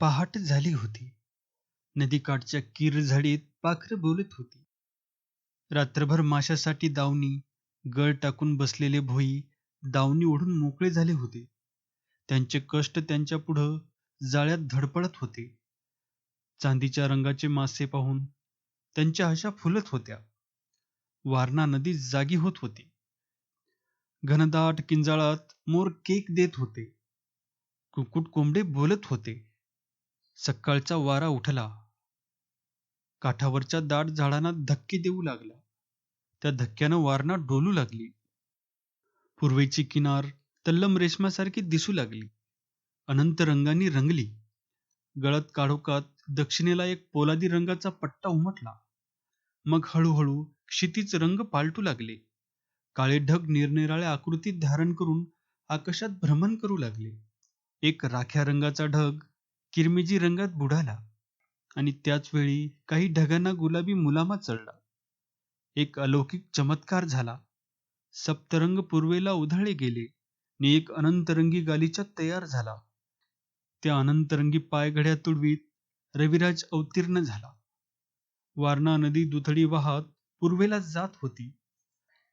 पहाट झाली होती. नदीकाठच्या किर झाडीत पाखरं बोलत होती. रात्रभर माशासाठी दावणी गळ टाकून बसलेले भोई दावणी ओढून मोकळे झाले होते. त्यांचे कष्ट त्यांच्या पुढं जाळ्यात धडपडत होते. चांदीच्या रंगाचे मासे पाहून त्यांच्या आशा फुलत होत्या. वारणा नदी जागी होत होती. घनदाट किंजाळात मोर केक देत होते. कुकुट कोंबडे बोलत होते. सकाळचा वारा उठला. काठावरच्या दाट झाडांना धक्के देऊ लागला. त्या धक्क्यानं वारणा डोलू लागली. पूर्वेची किनार तल्लम रेशमासारखी दिसू लागली. अनंत रंगांनी रंगली. गळत काढोकात दक्षिणेला एक पोलादी रंगाचा पट्टा उमटला. मग हळूहळू क्षितीच रंग पालटू लागले. काळे ढग निरनिराळ्या आकृतीत धारण करून आकाशात भ्रमण करू लागले. एक राख्या रंगाचा ढग किरमिजी रंगात बुडाला आणि त्याच वेळी काही ढगांना गुलाबी मुलामा चढला. एक अलौकिक चमत्कार झाला. सप्तरंग पूर्वेला उधळले गेले आणि एक अनंतरंगी गालीचा तयार झाला. त्या अनंतरंगी पायघड्या तुडवीत रविराज अवतीर्ण झाला. वारणा नदी दुथडी वाहत पूर्वेला जात होती.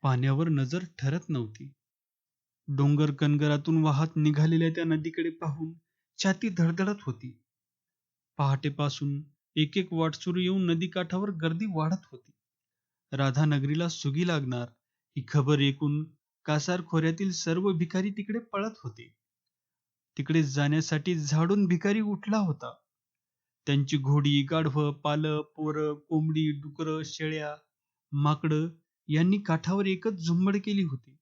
पाण्यावर नजर ठरत नव्हती. डोंगर कनगरातून वाहत निघालेल्या त्या नदीकडे पाहून छाती धडधडत होती. पहाटेपासून एक एक वाटसूर येऊन नदीकाठावर गर्दी वाढत होती. राधानगरीला सुगी लागणार ही खबर ऐकून कासार खोऱ्यातील सर्व भिकारी तिकडे पळत होते. तिकडे जाण्यासाठी झाडून भिकारी उठला होता. त्यांची घोडी गाढवं पालं पोरं कोंबडी डुकरं शेळ्या माकडं यांनी काठावर एकच झुंबड केली होती.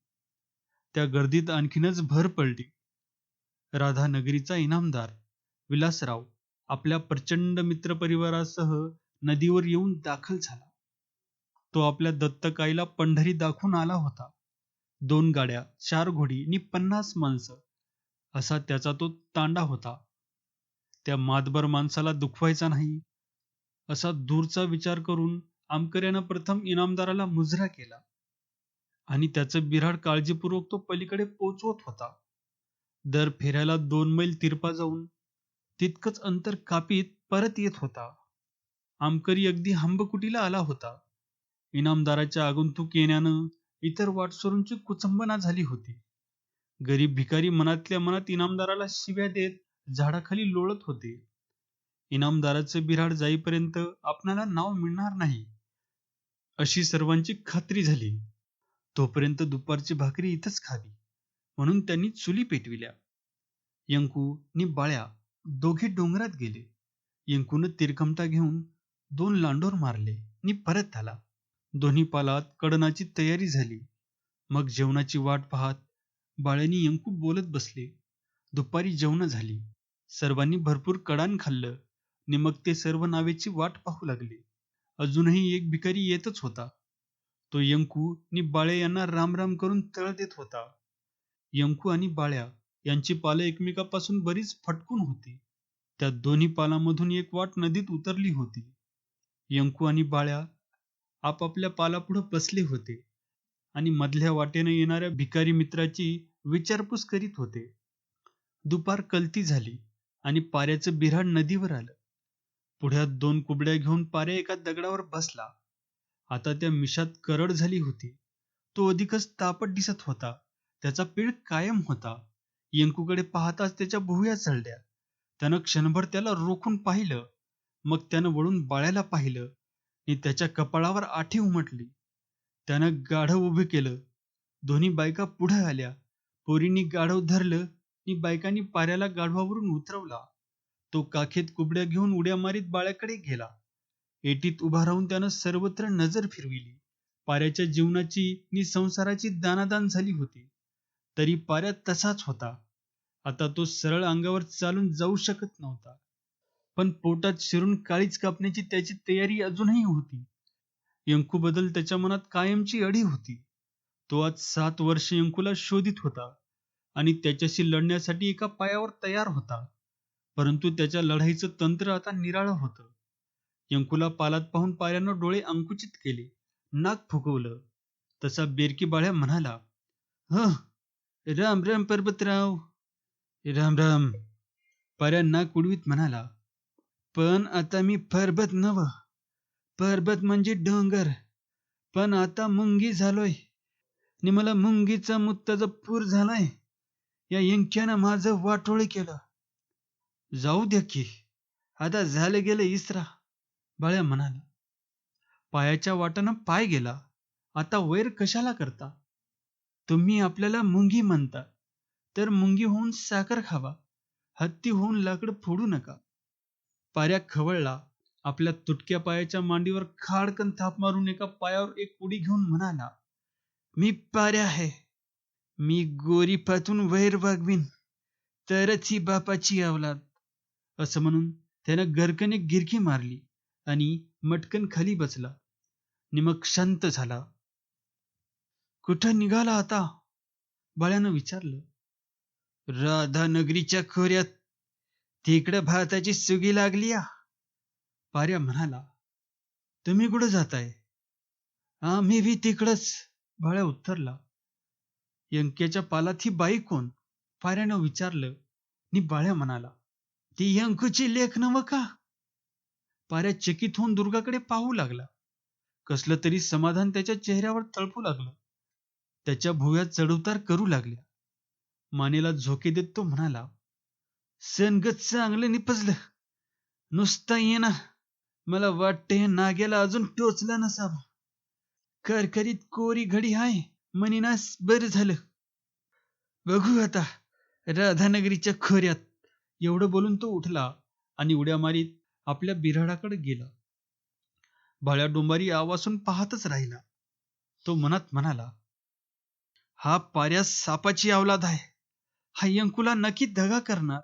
त्या गर्दीत आणखीनच भर पडली. राधानगरीचा इनामदार विलासराव आपल्या प्रचंड मित्रपरिवारासह नदीवर येऊन दाखल झाला. तो आपल्या दत्तकाईला पंढरी दाखवून आला होता. दोन गाड्या चार घोडी आणि पन्नास माणसं असा त्याचा तो तांडा होता. त्या मातबर माणसाला दुखवायचा नाही असा दूरचा विचार करून आमकऱ्यानं प्रथम इनामदाराला मुजरा केला आणि त्याचं बिराड काळजीपूर्वक तो पलीकडे पोचवत होता. दर फेऱ्याला दोन मैल तिरपा जाऊन तितकंच अंतर कापीत परत येत होता. आमकरी अगदी हंबकुटीला आला होता. इनामदाराच्या आगंतुक येण्यानं इतर वाटसरूंची कुचंबना झाली होती. गरीब भिकारी मनातल्या मनात इनामदाराला शिव्या देत झाडाखाली लोळत होते. इनामदाराचं बिराड जाईपर्यंत आपणाला नाव मिळणार नाही अशी सर्वांची खात्री झाली. तोपर्यंत दुपारची भाकरी इथंच खावी. म्हणून त्यांनी चुली पेटविल्या. यंकू नि बाळ्या दोघे डोंगरात गेले. यंकून तिरकमटा घेऊन दोन लांडोर मारले नि परत आला. दोन्ही पालात कडनाची तयारी झाली. मग जेवणाची वाट पाहत बाळ्यांनी यंकू बोलत बसले. दुपारी जेवण झाली. सर्वांनी भरपूर कडान खाल्लं. नि मग ते सर्व नावेची वाट पाहू लागले. अजूनही एक भिकारी येतच होता. तो यंकू नि बाळे यांना रामराम करून तळ देत होता. यंकू आणि बाळ्या यांची पालं एकमेकापासून बरीच फटकून होती. त्या दोन्ही पालामधून एक वाट नदीत उतरली होती. यंकू आणि बाळ्या आपापल्या पालापुढं बसले होते आणि मधल्या वाटेने येणाऱ्या भिकारी मित्राची विचारपूस करीत होते. दुपार कलती झाली आणि पाऱ्याचं बिऱ्हाड नदीवर आलं. पुढ्यात दोन कुबड्या घेऊन पाऱ्या एका दगडावर बसला. आता त्या मिशात करड झाली होती. तो अधिकच तापट दिसत होता. त्याचा पीळ कायम होता. यंकूकडे पाहताच त्याच्या भुवया चढल्या. त्यानं क्षणभर त्याला रोखून पाहिलं. मग त्यानं वळून बाळ्याला पाहिलं. आणि त्याच्या कपाळावर आठी उमटली. त्यानं गाढव उभे केलं. दोन्ही बायका पुढे आल्या. पोरींनी गाढव धरलं आणि बायकांनी पाऱ्याला गाढवावरून उतरवला. तो काखेत कुबड्या घेऊन उड्या मारीत बाळ्याकडे गेला. एटीत उभा राहून त्यानं सर्वत्र नजर फिरविली. पाऱ्याच्या जीवनाची नि संसाराची दानादान झाली होती. तरी पाऱ्या तसाच होता. आता तो सरळ अंगावर चालून जाऊ शकत नव्हता. पण पोटात शिरून काळीच कापण्याची त्याची तयारी अजूनही होती. यंकू बदल त्याच्या मनात कायमची अडी होती. तो आज सात वर्ष यंकूला शोधित होता आणि त्याच्याशी लढण्यासाठी एका पायावर तयार होता. परंतु त्याच्या लढाईचं तंत्र आता निराळं होतं. यंकूला पालात पाहून पायानं डोळे अंकुचित केले. नाक फुकवलं तसा बेरकी बाळ्या म्हणाला ह राम राम पर्वतराव. राम राम. पर्यांना कुडवीत म्हणाला पण आता मी पर्वत नव पर्वत म्हणजे डोंगर. पण आता मुंगी झालोय. आणि मला मुंगीचा मुत्ताचा पूर झालाय. या यंक्यानं माझं वाटोळ केलं. जाऊ द्या की. आता झालं गेलं इसरा. बाळ्या म्हणाला पायाच्या वाटानं पाय गेला. आता वैर कशाला करता? तुम्ही आपल्याला मुंगी म्हणता. तर मुंगी होऊन साखर खावा. हत्ती होऊन लाकड फोडू नका. पाऱ्या खवळला. आपल्या तुटक्या पायाच्या मांडीवर खाडकन थाप मारून एका पायावर एक उडी घेऊन म्हणाला मी पाऱ्या आहे. मी गोरी पातून वैर वागवीन. तरच ही बापाची अवलाद असं म्हणून त्यानं गरकने गिरकी मारली आणि मटकन खाली बसला. निमक मग शांत झाला. कुठं निघाला आता? बाळ्यानं विचारलं. राधानगरीच्या खोऱ्यात तिकडं भारताची सुगी लागली या. पार्या म्हणाला तुम्ही कुठं जाताय? आम्ही बी तिकडच. बाळ्या उत्तरला यंक्याच्या पालात ही बाई कोण? पाऱ्यानं विचारलं. नि बाळ्या म्हणाला ती यंकूची लेख नव का? पाऱ्या चकित होऊन दुर्गाकडे पाहू लागला. कसलं तरी समाधान त्याच्या चेहऱ्यावर तळपू लागलं. त्याच्या भुव्या चढउतार करू लागल्या. मानेला झोके देत तो म्हणाला सनगत चांगलं निपजलं. नुसता येना मला वाटते हे नाग्याला अजून टोचला नसावा. करकरीत कोरी घडी हाय मनीनास बरं झालं. बघू आता राधानगरीच्या खोऱ्यात. एवढं बोलून तो उठला आणि उड्या मारीत आपल्या बिराडाकडे गेला. भाळ्या डोंबारी आवासून पाहतच राहिला. तो मनात म्हणाला हा पाऱ्या सापाची अवलाद आहे. हा यंकुला नक्की दगा करणार.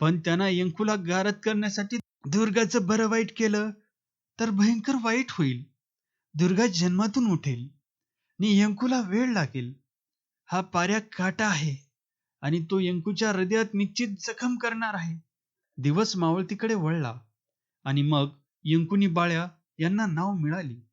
पण त्यांना यंकुला गारद करण्यासाठी दुर्गाचं बरं वाईट केलं तर भयंकर वाईट होईल. दुर्गा जन्मातून उठेल. नि यंकूला वेळ लागेल. हा पाऱ्या काटा आहे. आणि तो यंकूच्या हृदयात निश्चित जखम करणार आहे. दिवस मावळतीकडे वळला. आणि मग यंकुनी बाळ्या यांना नाव मिळाली.